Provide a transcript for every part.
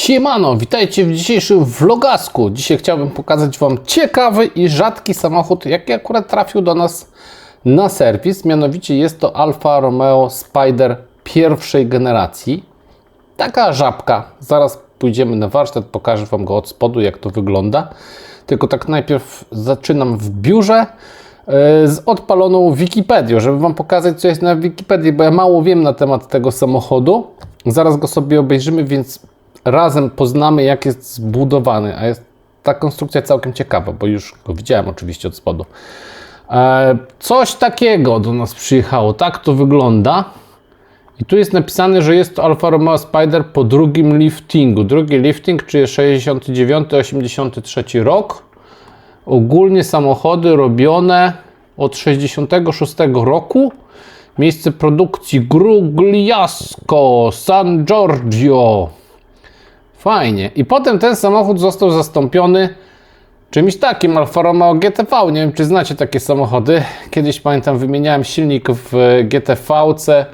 Siemano, witajcie w dzisiejszym vlogasku. Dzisiaj chciałbym pokazać Wam ciekawy i rzadki samochód, jaki akurat trafił do nas na serwis. Mianowicie jest to Alfa Romeo Spider pierwszej generacji. Taka żabka. Zaraz pójdziemy na warsztat, pokażę Wam go od spodu, jak to wygląda. Tylko tak najpierw zaczynam w biurze e, z odpaloną Wikipedią, żeby Wam pokazać, co jest na Wikipedii, bo ja mało wiem na temat tego samochodu. Zaraz go sobie obejrzymy, więc razem poznamy, jak jest zbudowany. A jest ta konstrukcja całkiem ciekawa, bo już go widziałem oczywiście od spodu. E, coś takiego do nas przyjechało. Tak to wygląda. I tu jest napisane, że jest to Alfa Romeo Spider po drugim liftingu. Drugi lifting, czyli 69-83 rok. Ogólnie samochody robione od 66 roku. Miejsce produkcji Grugliasco, San Giorgio. Fajnie. I potem ten samochód został zastąpiony czymś takim, Alfa Romeo GTV. Nie wiem, czy znacie takie samochody. Kiedyś pamiętam, wymieniałem silnik w GTV-ce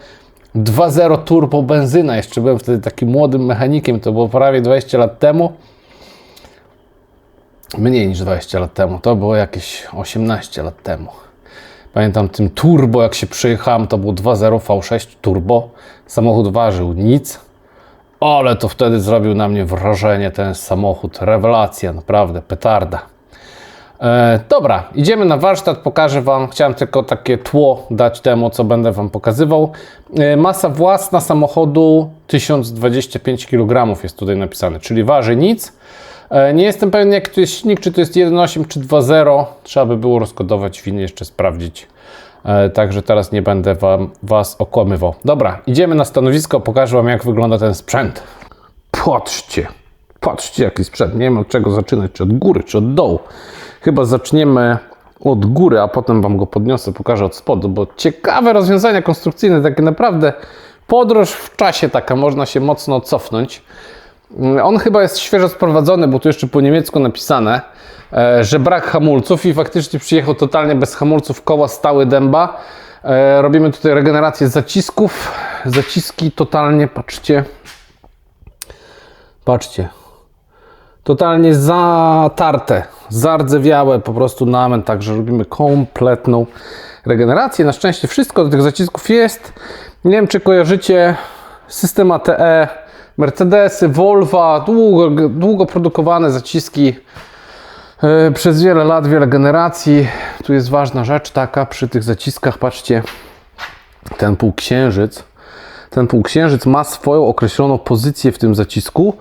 2.0 turbo benzyna. Jeszcze byłem wtedy takim młodym mechanikiem. To było prawie 20 lat temu. Mniej niż 20 lat temu. To było jakieś 18 lat temu. Pamiętam tym turbo, jak się przyjechałem, to był 2.0 V6 turbo. Samochód ważył nic. Ale to wtedy zrobił na mnie wrażenie ten samochód. Rewelacja, naprawdę, petarda. E, dobra, idziemy na warsztat, pokażę Wam. Chciałem tylko takie tło dać temu, co będę Wam pokazywał. E, masa własna samochodu 1025 kg jest tutaj napisane, czyli waży nic. E, nie jestem pewien, jaki to jest silnik, czy to jest 1.8 czy 2.0. Trzeba by było rozkodować winy, jeszcze sprawdzić. E, Także teraz nie będę wam, Was okłamywał. Dobra, idziemy na stanowisko, pokażę Wam, jak wygląda ten sprzęt. Patrzcie, patrzcie, jaki sprzęt. Nie wiem od czego zaczynać, czy od góry, czy od dołu. Chyba zaczniemy od góry, a potem Wam go podniosę, pokażę od spodu, bo ciekawe rozwiązania konstrukcyjne, takie naprawdę podróż w czasie taka, można się mocno cofnąć. On chyba jest świeżo sprowadzony, bo tu jeszcze po niemiecku napisane, e, że brak hamulców i faktycznie przyjechał totalnie bez hamulców, koła stały dęba. E, Robimy tutaj regenerację zacisków. Zaciski totalnie, patrzcie, patrzcie, totalnie zatarte, zardzewiałe po prostu nament, także robimy kompletną regenerację. Na szczęście wszystko do tych zacisków jest. Nie wiem, czy kojarzycie system ATE, Mercedesy, Volvo, długo, długo produkowane zaciski e, przez wiele lat, wiele generacji. Tu jest ważna rzecz taka przy tych zaciskach, patrzcie, ten półksiężyc, ten półksiężyc ma swoją określoną pozycję w tym zacisku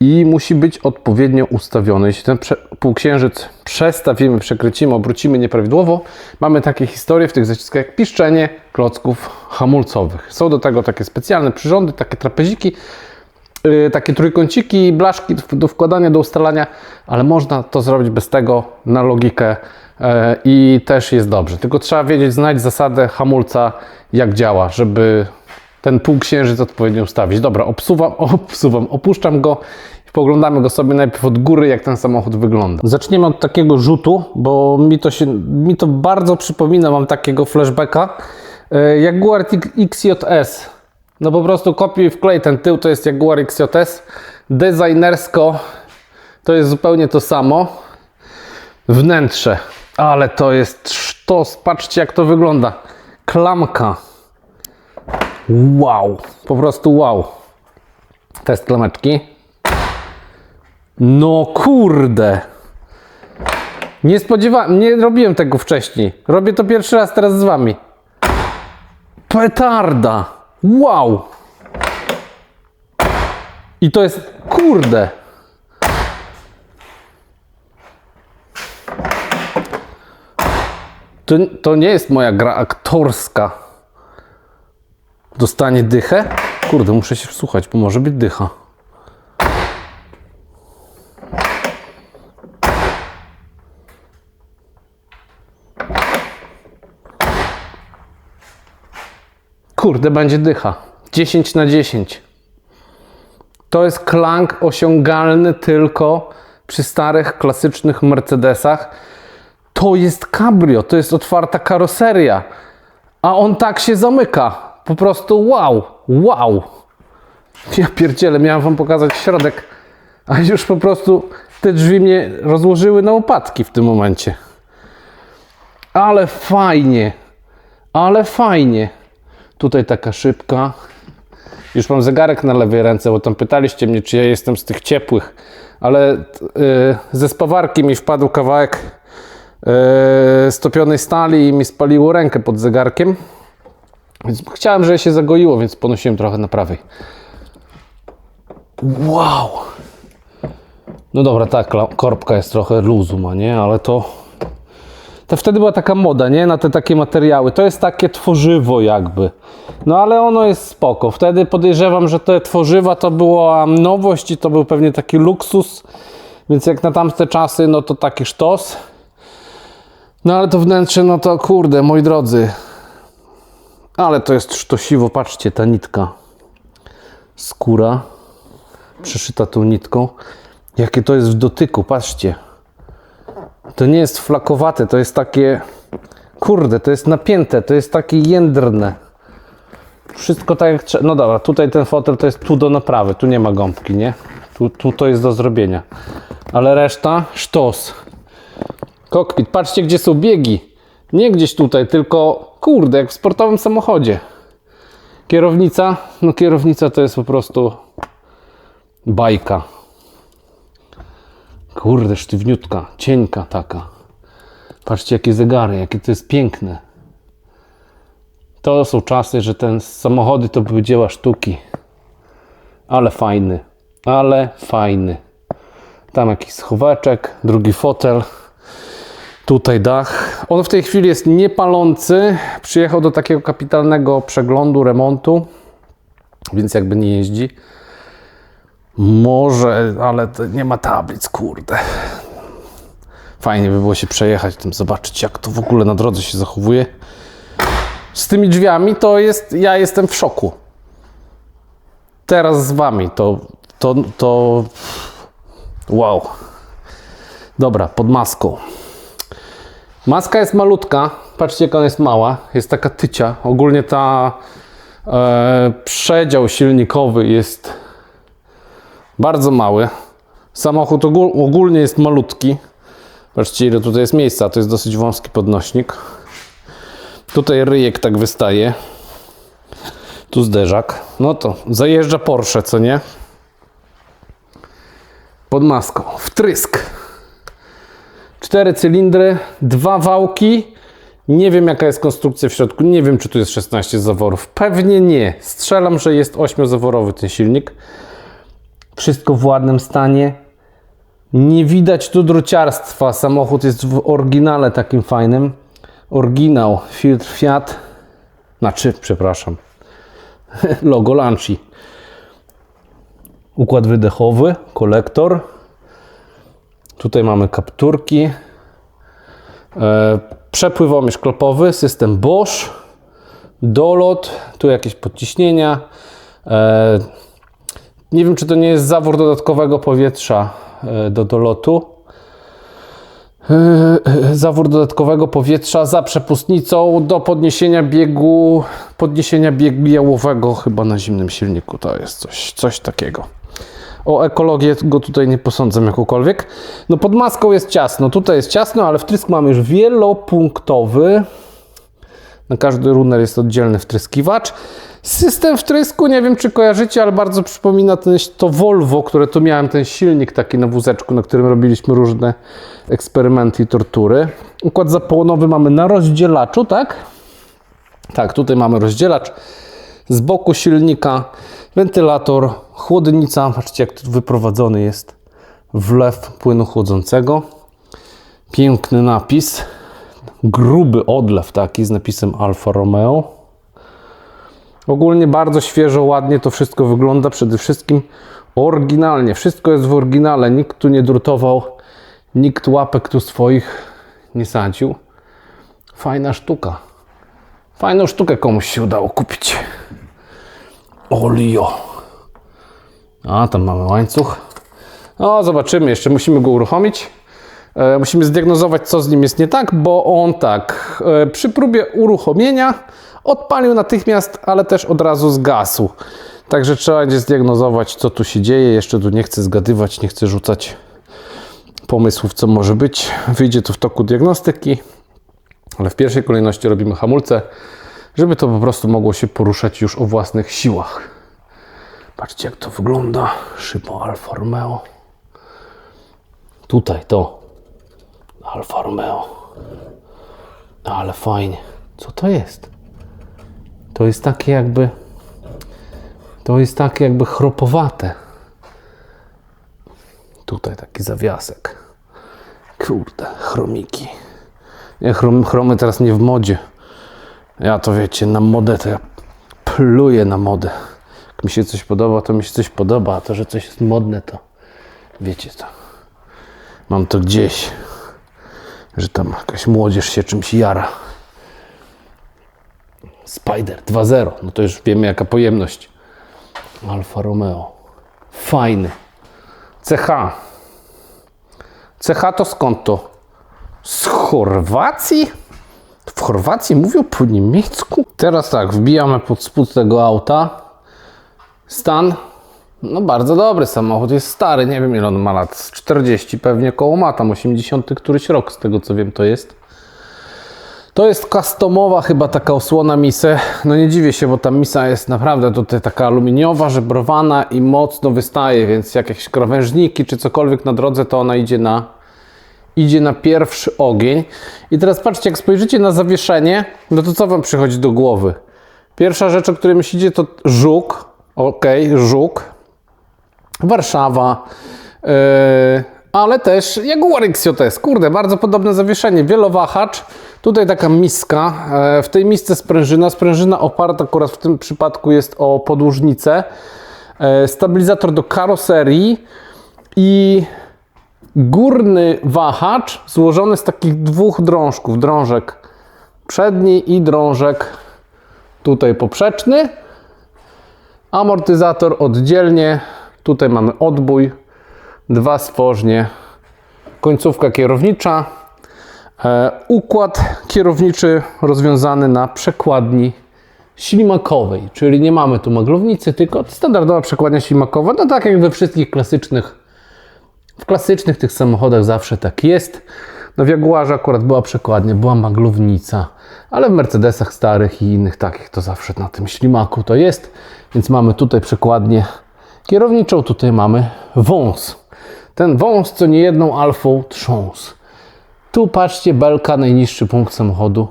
i musi być odpowiednio ustawiony. Jeśli ten półksiężyc przestawimy, przekręcimy, obrócimy nieprawidłowo, mamy takie historie w tych zaciskach jak piszczenie klocków hamulcowych. Są do tego takie specjalne przyrządy, takie trapeziki, takie trójkąciki, blaszki do- wkładania, do ustalania, ale można to zrobić bez tego na logikę yy, i też jest dobrze. Tylko trzeba wiedzieć, znać zasadę hamulca, jak działa, żeby ten półksiężyc odpowiednio ustawić. Dobra, obsuwam, obsuwam, opuszczam go i poglądamy go sobie najpierw od góry, jak ten samochód wygląda. Zaczniemy od takiego rzutu, bo mi to, się, mi to bardzo przypomina, mam takiego flashbacka. E, Jaguar XJS. No po prostu kopiuj wklej ten tył, to jest Jaguar XJS. Designersko to jest zupełnie to samo. Wnętrze, ale to jest sztos, patrzcie jak to wygląda. Klamka. Wow, po prostu wow. Test klameczki. No kurde. Nie spodziewałem, nie robiłem tego wcześniej. Robię to pierwszy raz teraz z wami. Petarda. Wow. I to jest kurde. To, to nie jest moja gra aktorska dostanie dychę? Kurde, muszę się wsłuchać, bo może być dycha. Kurde, będzie dycha. 10 na 10. To jest klank osiągalny tylko przy starych, klasycznych Mercedesach. To jest cabrio, to jest otwarta karoseria. A on tak się zamyka. Po prostu wow, wow. Ja pierdzielę, miałem wam pokazać środek A już po prostu te drzwi mnie rozłożyły na łopatki w tym momencie. Ale fajnie, ale fajnie. Tutaj taka szybka. Już mam zegarek na lewej ręce, bo tam pytaliście mnie, czy ja jestem z tych ciepłych. Ale y, ze spawarki mi wpadł kawałek y, stopionej stali i mi spaliło rękę pod zegarkiem. Więc chciałem, żeby się zagoiło, więc ponosiłem trochę na prawej. Wow! No dobra, ta kla- korbka jest trochę luzu ma, nie? Ale to... To wtedy była taka moda, nie? Na te takie materiały. To jest takie tworzywo jakby. No ale ono jest spoko. Wtedy podejrzewam, że te tworzywa to była nowość i to był pewnie taki luksus. Więc jak na tamte czasy, no to taki sztos. No ale to wnętrze, no to kurde, moi drodzy. Ale to jest sztosiwo, patrzcie, ta nitka. Skóra przeszyta tą nitką. Jakie to jest w dotyku, patrzcie. To nie jest flakowate, to jest takie. Kurde, to jest napięte, to jest takie jędrne. Wszystko tak jak trzeba. No dobra, tutaj ten fotel to jest tu do naprawy, tu nie ma gąbki, nie? Tu, tu to jest do zrobienia. Ale reszta sztos. Kokpit, patrzcie gdzie są biegi. Nie gdzieś tutaj, tylko kurde, jak w sportowym samochodzie. Kierownica, no kierownica to jest po prostu bajka. Kurde, sztywniutka, cienka taka. Patrzcie, jakie zegary, jakie to jest piękne. To są czasy, że ten samochody to były dzieła sztuki. Ale fajny, ale fajny. Tam jakiś schoweczek, drugi fotel. Tutaj dach. On w tej chwili jest niepalący. Przyjechał do takiego kapitalnego przeglądu, remontu, więc jakby nie jeździ. Może, ale nie ma tablic, kurde. Fajnie by było się przejechać tym, zobaczyć jak to w ogóle na drodze się zachowuje. Z tymi drzwiami to jest, ja jestem w szoku. Teraz z wami to, to, to wow. Dobra, pod maską. Maska jest malutka, patrzcie jak ona jest mała, jest taka tycia. Ogólnie ta e, przedział silnikowy jest bardzo mały. Samochód ogól, ogólnie jest malutki. Patrzcie ile tutaj jest miejsca, to jest dosyć wąski podnośnik. Tutaj ryjek tak wystaje. Tu zderzak. No to zajeżdża Porsche, co nie? Pod maską. Wtrysk. Cztery cylindry, dwa wałki. Nie wiem jaka jest konstrukcja w środku. Nie wiem czy tu jest 16 zaworów. Pewnie nie. Strzelam, że jest 8-zaworowy ten silnik. Wszystko w ładnym stanie. Nie widać tu druciarstwa. Samochód jest w oryginale takim fajnym. Oryginał, filtr Fiat. Znaczy, przepraszam. Logo Lanci. Układ wydechowy, kolektor. Tutaj mamy kapturki. E, przepływomierz klopowy, system Bosch. Dolot, tu jakieś podciśnienia. Nie wiem, czy to nie jest zawór dodatkowego powietrza e, do dolotu. E, e, Zawór dodatkowego powietrza za przepustnicą do podniesienia biegu, podniesienia biegu jałowego chyba na zimnym silniku. To jest coś, coś takiego. O ekologię go tutaj nie posądzam jakąkolwiek. No pod maską jest ciasno, tutaj jest ciasno, ale wtrysk mamy już wielopunktowy. Na każdy runner jest oddzielny wtryskiwacz. System wtrysku, nie wiem czy kojarzycie, ale bardzo przypomina ten, to Volvo, które tu miałem, ten silnik taki na wózeczku, na którym robiliśmy różne eksperymenty i tortury. Układ zapłonowy mamy na rozdzielaczu, tak? Tak, tutaj mamy rozdzielacz. Z boku silnika wentylator, chłodnica. Patrzcie, jak tu wyprowadzony jest wlew płynu chłodzącego. Piękny napis. Gruby odlew taki z napisem Alfa Romeo. Ogólnie bardzo świeżo, ładnie to wszystko wygląda. Przede wszystkim oryginalnie. Wszystko jest w oryginale. Nikt tu nie drutował. Nikt łapek tu swoich nie sadził. Fajna sztuka. Fajną sztukę komuś się udało kupić. Olio. A, tam mamy łańcuch. No, zobaczymy. Jeszcze musimy go uruchomić. E, musimy zdiagnozować, co z nim jest nie tak, bo on tak, e, przy próbie uruchomienia odpalił natychmiast, ale też od razu zgasł. Także trzeba będzie zdiagnozować, co tu się dzieje. Jeszcze tu nie chcę zgadywać, nie chcę rzucać pomysłów, co może być. Wyjdzie to w toku diagnostyki, ale w pierwszej kolejności robimy hamulce, żeby to po prostu mogło się poruszać już o własnych siłach. Patrzcie, jak to wygląda. Szyba Alfa Romeo. Tutaj to. Alfa Romeo. Ale fajnie. Co to jest? To jest takie jakby. To jest takie jakby chropowate. Tutaj taki zawiasek. Kurde, chromiki. Nie, chrom, chromy teraz nie w modzie. Ja to wiecie, na modę to ja pluję na modę. Jak mi się coś podoba, to mi się coś podoba, a to, że coś jest modne, to wiecie to. Mam to gdzieś, że tam jakaś młodzież się czymś jara. Spider 2.0, no to już wiemy jaka pojemność. Alfa Romeo. Fajny. CH. CH to skąd to? Z Chorwacji? W Chorwacji mówią po niemiecku? Teraz tak, wbijamy pod spód tego auta. Stan. No bardzo dobry samochód, jest stary, nie wiem ile on ma lat, z 40 pewnie koło ma, tam 80 któryś rok z tego co wiem to jest. To jest customowa chyba taka osłona misy. No nie dziwię się, bo ta misa jest naprawdę tutaj taka aluminiowa, żebrowana i mocno wystaje, więc jakieś krawężniki czy cokolwiek na drodze, to ona idzie na, idzie na pierwszy ogień. I teraz patrzcie, jak spojrzycie na zawieszenie, no to co Wam przychodzi do głowy? Pierwsza rzecz, o której myślicie, to żuk. Ok, żuk. Warszawa. Yy, ale też Jaguar XJS. Kurde, bardzo podobne zawieszenie. Wielowahacz. Tutaj taka miska. E, w tej misce sprężyna. Sprężyna oparta akurat w tym przypadku jest o podłużnicę. E, stabilizator do karoserii i górny wahacz złożony z takich dwóch drążków. Drążek przedni i drążek tutaj poprzeczny. Amortyzator oddzielnie. Tutaj mamy odbój, dwa stworznie, końcówka kierownicza, e, układ kierowniczy rozwiązany na przekładni ślimakowej, czyli nie mamy tu maglownicy, tylko standardowa przekładnia ślimakowa, no tak jak we wszystkich klasycznych, w klasycznych tych samochodach zawsze tak jest. No w Jaguarze akurat była przekładnia, była maglownica, ale w Mercedesach starych i innych takich to zawsze na tym ślimaku to jest, więc mamy tutaj przekładnię kierowniczą, tutaj mamy wąs. Ten wąs, co nie jedną alfą trząs. Tu patrzcie, belka, najniższy punkt samochodu,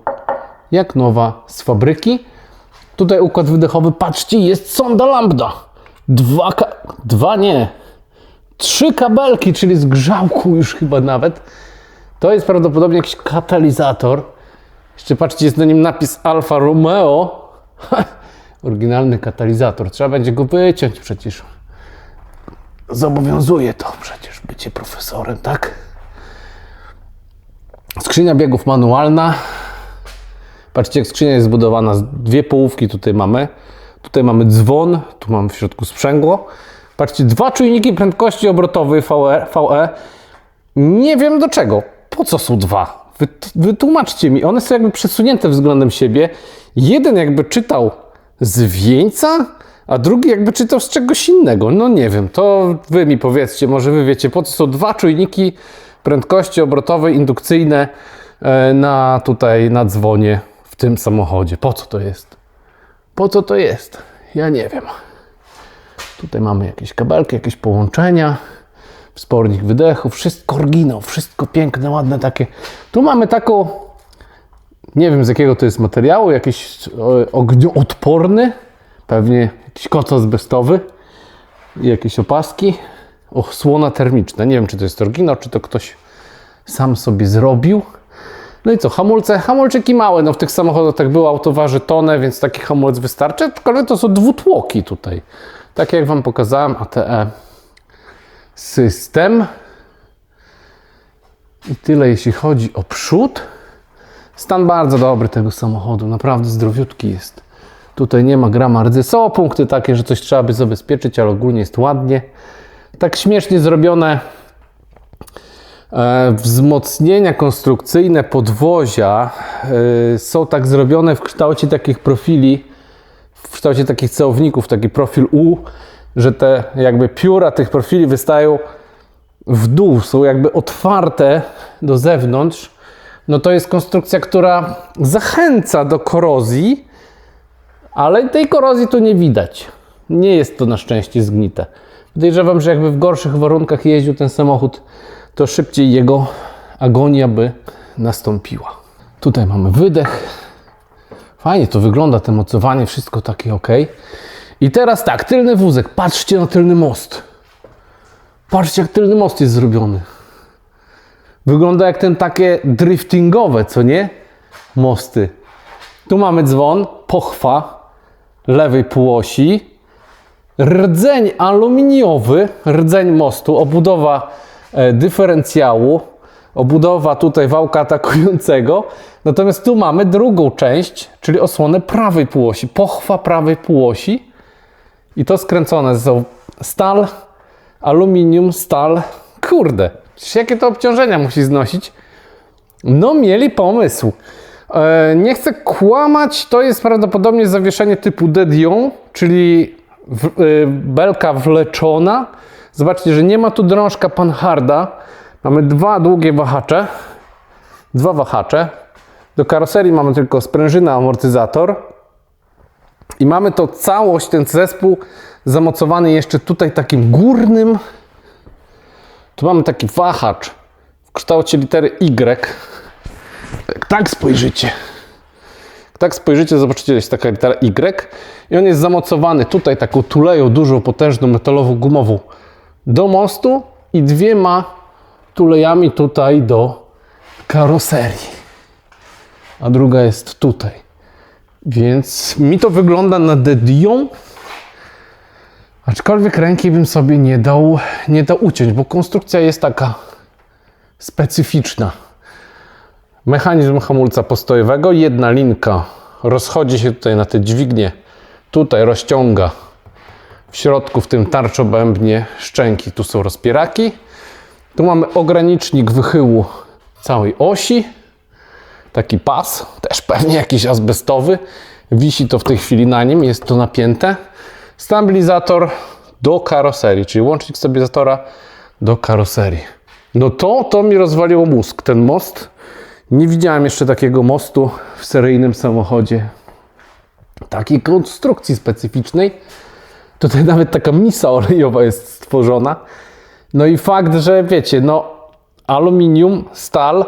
jak nowa z fabryki. Tutaj układ wydechowy, patrzcie, jest sonda lambda. Dwa, dwa nie, trzy kabelki, czyli z grzałku już chyba nawet. To jest prawdopodobnie jakiś katalizator. Jeszcze patrzcie, jest na nim napis Alfa Romeo. Oryginalny katalizator. Trzeba będzie go wyciąć przecież. Zobowiązuje to przecież bycie profesorem, tak? Skrzynia biegów manualna. Patrzcie, jak skrzynia jest zbudowana. Dwie połówki tutaj mamy. Tutaj mamy dzwon, tu mamy w środku sprzęgło. Patrzcie, dwa czujniki prędkości obrotowej VE. VE. Nie wiem do czego. Po co są dwa? Wy, wytłumaczcie mi. One są jakby przesunięte względem siebie. Jeden jakby czytał z wieńca, a drugi jakby czytał z czegoś innego. No nie wiem, to wy mi powiedzcie, może wy wiecie, po co są dwa czujniki prędkości obrotowej indukcyjne e, na tutaj na dzwonie w tym samochodzie. Po co to jest? Po co to jest? Ja nie wiem. Tutaj mamy jakieś kabelki, jakieś połączenia, wspornik wydechu, wszystko oryginał, wszystko piękne, ładne takie. Tu mamy taką, nie wiem z jakiego to jest materiału, jakiś e, ognioodporny, pewnie jakiś koc azbestowy jakieś opaski, osłona termiczna. Nie wiem czy to jest oryginał, czy to ktoś sam sobie zrobił. No i co, hamulce, hamulczyki małe, no w tych samochodach tak było, auto waży tonę, więc taki hamulec wystarczy, aczkolwiek to są dwutłoki tutaj. Tak jak Wam pokazałem, ATE system. I tyle jeśli chodzi o przód. Stan bardzo dobry tego samochodu, naprawdę zdrowiutki jest. Tutaj nie ma grama rdzy. Są punkty takie, że coś trzeba by zabezpieczyć, ale ogólnie jest ładnie. Tak śmiesznie zrobione e, wzmocnienia konstrukcyjne podwozia e, są tak zrobione w kształcie takich profili w kształcie takich celowników, taki profil U, że te jakby pióra tych profili wystają w dół, są jakby otwarte do zewnątrz, no to jest konstrukcja, która zachęca do korozji, ale tej korozji tu nie widać. Nie jest to na szczęście zgnite. Podejrzewam, że jakby w gorszych warunkach jeździł ten samochód, to szybciej jego agonia by nastąpiła. Tutaj mamy wydech. Fajnie to wygląda, te mocowanie, wszystko takie ok. I teraz tak, tylny wózek. Patrzcie na tylny most. Patrzcie, jak tylny most jest zrobiony. Wygląda jak ten takie driftingowe, co nie? Mosty. Tu mamy dzwon, pochwa lewej półosi, rdzeń aluminiowy, rdzeń mostu, obudowa e, dyferencjału, obudowa tutaj wałka atakującego. Natomiast tu mamy drugą część, czyli osłonę prawej półosi, pochwa prawej półosi. I to skręcone są stal, aluminium, stal. Kurde, jakie to obciążenia musi znosić? No, mieli pomysł. E, nie chcę kłamać, to jest prawdopodobnie zawieszenie typu De Dion, czyli w, e, belka wleczona. Zobaczcie, że nie ma tu drążka Panharda. Mamy dwa długie wahacze. Dwa wahacze. Do karoserii mamy tylko sprężynę, amortyzator. I mamy to całość, ten zespół zamocowany jeszcze tutaj takim górnym. Tu mamy taki wahacz w kształcie litery Y. Jak tak spojrzycie, jak tak spojrzycie, zobaczycie, jest taka litera Y i on jest zamocowany tutaj taką tuleją dużą, potężną, metalową, gumową do mostu i dwiema tulejami tutaj do karoserii. A druga jest tutaj. Więc mi to wygląda na De Dion, aczkolwiek ręki bym sobie nie dał, nie dał uciąć, bo konstrukcja jest taka specyficzna. Mechanizm hamulca postojowego, jedna linka rozchodzi się tutaj na te dźwignie, tutaj rozciąga w środku w tym tarczobębnie szczęki, tu są rozpieraki. Tu mamy ogranicznik wychyłu całej osi, taki pas, też pewnie jakiś azbestowy. Wisi to w tej chwili na nim, jest to napięte. Stabilizator do karoserii, czyli łącznik stabilizatora do karoserii. No to, to mi rozwaliło mózg, ten most. Nie widziałem jeszcze takiego mostu w seryjnym samochodzie. Takiej konstrukcji specyficznej. Tutaj nawet taka misa olejowa jest stworzona. No i fakt, że wiecie, no aluminium, stal,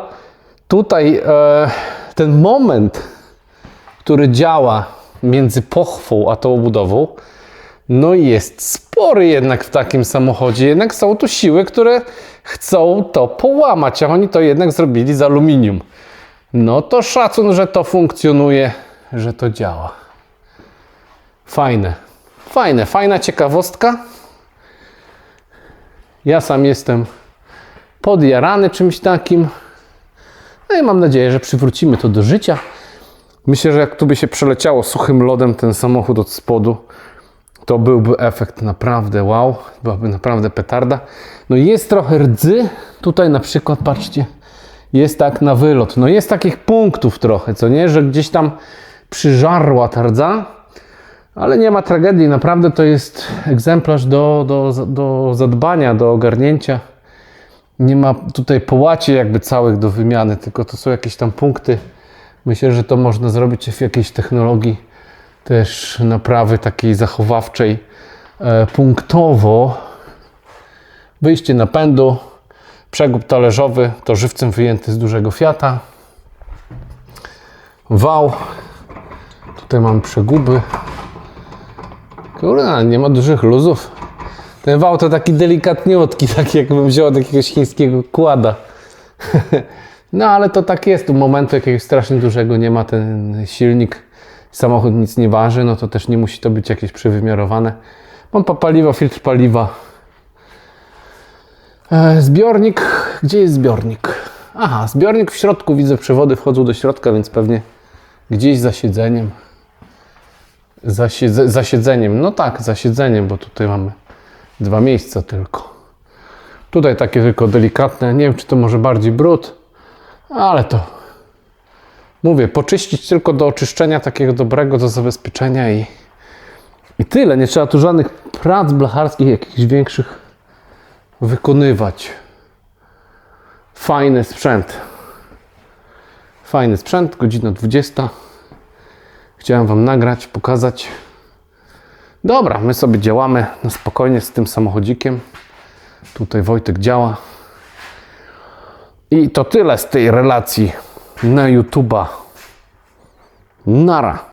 tutaj e, ten moment, który działa między pochwą a tą obudową, no jest spory jednak w takim samochodzie. Jednak są tu siły, które chcą to połamać, a oni to jednak zrobili z aluminium. No to szacun, że to funkcjonuje, że to działa. Fajne. Fajne, fajna ciekawostka. Ja sam jestem podjarany czymś takim. No i mam nadzieję, że przywrócimy to do życia. Myślę, że jak tu by się przeleciało suchym lodem ten samochód od spodu, to byłby efekt naprawdę wow, byłaby naprawdę petarda. No jest trochę rdzy, tutaj na przykład, patrzcie, jest tak na wylot. No jest takich punktów trochę, co nie, że gdzieś tam przyżarła ta rdza, ale nie ma tragedii, naprawdę to jest egzemplarz do, do, do zadbania, do ogarnięcia. Nie ma tutaj połaci jakby całych do wymiany, tylko to są jakieś tam punkty. Myślę, że to można zrobić w jakiejś technologii też naprawy takiej zachowawczej e, punktowo. Wyjście napędu, przegub talerzowy, to żywcem wyjęty z dużego Fiata. Wał. Tutaj mam przeguby. Kurde, nie ma dużych luzów. Ten wał to taki delikatniutki, taki jakbym wziął od jakiegoś chińskiego kłada. No ale to tak jest, tu momentu jakiegoś strasznie dużego nie ma, ten silnik, samochód nic nie waży, no to też nie musi to być jakieś przewymiarowane. Pompa paliwa, filtr paliwa. E, zbiornik, gdzie jest zbiornik? Aha, zbiornik w środku, widzę przewody wchodzą do środka, więc pewnie gdzieś za siedzeniem. Za, siedze, za siedzeniem, no tak, za siedzeniem, bo tutaj mamy dwa miejsca tylko. Tutaj takie tylko delikatne, nie wiem czy to może bardziej brud, ale to mówię, poczyścić tylko do oczyszczenia takiego dobrego, do zabezpieczenia i, I tyle, nie trzeba tu żadnych prac blacharskich jakichś większych wykonywać. Fajny sprzęt. Fajny sprzęt, godzina 20. Chciałem Wam nagrać, pokazać. Dobra, my sobie działamy na spokojnie z tym samochodzikiem. Tutaj Wojtek działa. I to tyle z tej relacji na YouTube'a. Nara.